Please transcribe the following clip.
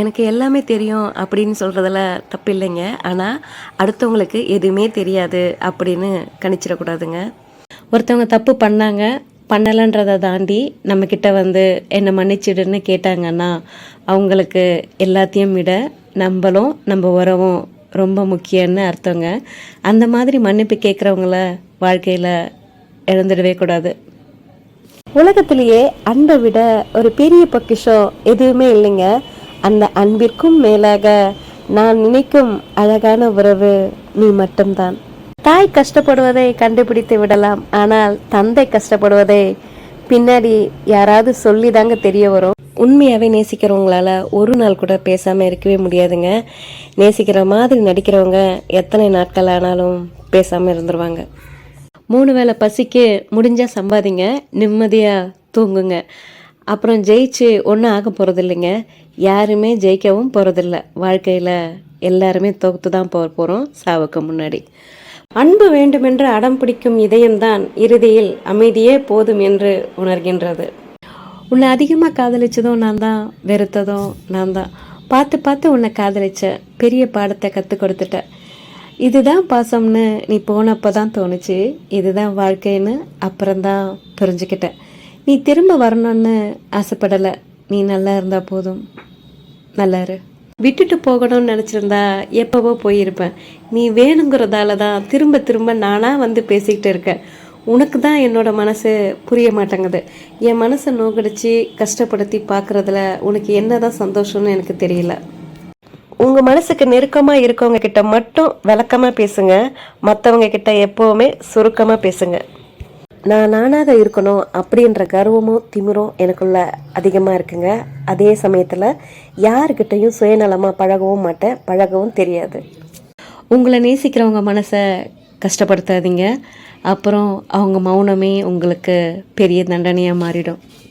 எனக்கு எல்லாமே தெரியும் அப்படின்னு சொல்கிறதுல தப்பு இல்லைங்க ஆனால் அடுத்தவங்களுக்கு எதுவுமே தெரியாது அப்படின்னு கணிச்சிடக்கூடாதுங்க. ஒருத்தவங்க தப்பு பண்ணாங்க பண்ணலைன்றதை தாண்டி நம்மக்கிட்ட வந்து என்னை மன்னிச்சிடுன்னு கேட்டாங்கன்னா அவங்களுக்கு எல்லாத்தையும் விட நம்மளும் நம்ம உறவும் ரொம்ப முக்கியம்னு அர்த்தங்க. அந்த மாதிரி மன்னிப்பு கேட்குறவங்கள வாழ்க்கையில் இழந்துடவே கூடாது. உலகத்திலேயே அன்பை விட ஒரு பெரிய பொக்கிஷம் எதுவுமே இல்லைங்க. அந்த அன்பிற்கும் மேலாக நான் நினைக்கும் அழகான உறவு நீ மட்டும்தான். தாய் கஷ்டப்படுவதை கண்டுபிடித்து விடலாம். ஆனால் தந்தை கஷ்டப்படுவதை பின்னாடி யாராவது சொல்லி தாங்க தெரிய வரும். உண்மையாகவே நேசிக்கிறவங்களால ஒரு நாள் கூட பேசாமல் இருக்கவே முடியாதுங்க. நேசிக்கிற மாதிரி நடிக்கிறவங்க எத்தனை நாட்கள் ஆனாலும் பேசாமல் இருந்துருவாங்க. மூணு வேளை பசிக்கு முடிஞ்சால் சம்பாதிங்க. நிம்மதியாக தூங்குங்க. அப்புறம் ஜெயிச்சு ஒன்றும் ஆக போகிறதில்லைங்க யாருமே ஜெயிக்கவும் போகிறதில்ல வாழ்க்கையில் எல்லாருமே தொகுத்து தான் போக போகிறோம் சாவுக்கு முன்னாடி. அன்பு வேண்டுமென்று அடம் பிடிக்கும் இதயம்தான் இறுதியில் அமைதியே போதும் என்று உணர்கின்றது. உன்னை அதிகமாக காதலிச்சதும் நான் தான் வெறுத்ததும் நான் தான். பார்த்து பார்த்து உன்னை காதலிச்ச பெரிய பாடத்தை கற்றுக் கொடுத்துட்ட. இதுதான் பாசம்னு நீ போனப்போ தான் தோணுச்சு. இதுதான் வாழ்க்கைன்னு அப்புறம்தான் புரிஞ்சுக்கிட்டேன் நீ திரும்ப வரணும்னு ஆசைப்படலை. நீ நல்லா இருந்தா போதும். நல்லா இரு. விட்டுட்டு போகணும்னு நினச்சிருந்தா எப்போவோ போயிருப்பேன். நீ வேணுங்கிறதால தான் திரும்ப திரும்ப நானாக வந்து பேசிக்கிட்டு இருக்கேன். உனக்கு தான் என்னோட மனசு புரிய மாட்டேங்குது. என் மனசை நோக்கடிச்சு கஷ்டப்படுத்தி பார்க்குறதுல உனக்கு என்ன தான் சந்தோஷம்னு எனக்கு தெரியல. உங்கள் மனசுக்கு நெருக்கமாக இருக்கவங்க கிட்ட மட்டும் விளக்கமாக பேசுங்க. மற்றவங்க கிட்ட எப்போவுமே சுருக்கமாக பேசுங்க. நான் நானாக இருக்கணும் அப்படின்ற கர்வமும் திமிரும் எனக்குள்ள அதிகமாக இருக்குங்க. அதே சமயத்தில் யாருக்கிட்டையும் சுயநலமாக பழகவும் மாட்டேன் பழகவும் தெரியாது. உங்களை நேசிக்கிறவங்க மனசை கஷ்டப்படுத்தாதீங்க. அப்புறம் அவங்க மௌனமே உங்களுக்கு பெரிய தண்டனையாக மாறிடும்.